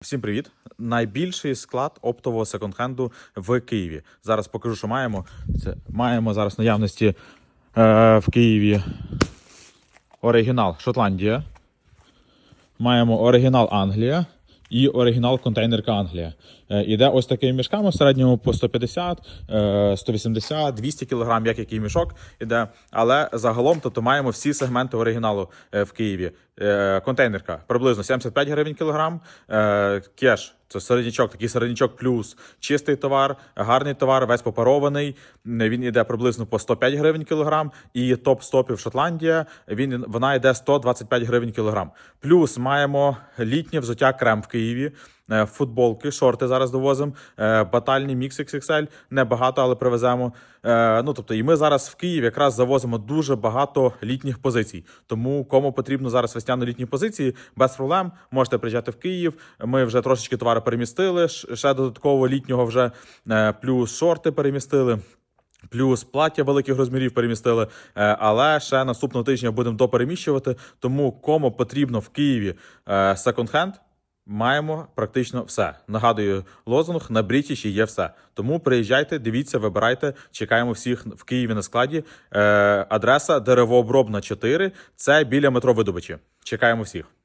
Всім привіт! Найбільший склад оптового секонд-хенду в Києві. Зараз покажу, що маємо. Це маємо зараз наявності е, в Києві оригінал Шотландія. Маємо оригінал Англія і оригінал контейнерка Англія. Е, Іде ось такими мішками в середньому по 150, е, 180, 200 кг, як який мішок іде. Але загалом тобто маємо всі сегменти оригіналу е, в Києві. Е, Контейнерка приблизно 75 гривень кілограм. Кеш це середнячок, такий середнячок плюс чистий товар, гарний товар, весь попарований. Він іде приблизно по 105 гривень кілограм. І топ стопів Шотландія. Він вона йде 125 гривень кілограм. Плюс маємо літнє взуття крем в Києві. Е, Футболки, шорти зараз довозимо, е, батальний мікс XXL, небагато, але привеземо. Е, Ну тобто, і ми зараз в Київ якраз завозимо дуже багато літніх позицій. Тому кому потрібно зараз весняно-літні позиції, без проблем можете приїжджати в Київ. Ми вже трошечки товари перемістили. Ще додатково літнього вже плюс шорти перемістили. Плюс плаття великих розмірів перемістили, але ще наступного тижня будемо допереміщувати. Тому кому потрібно в Києві секонд-хенд, маємо практично все. Нагадую, лозунг на брітіші є все. Тому приїжджайте, дивіться, вибирайте. Чекаємо всіх в Києві на складі. Е, Адреса деревообробна 4. Це біля метро Видобичі. Чекаємо всіх.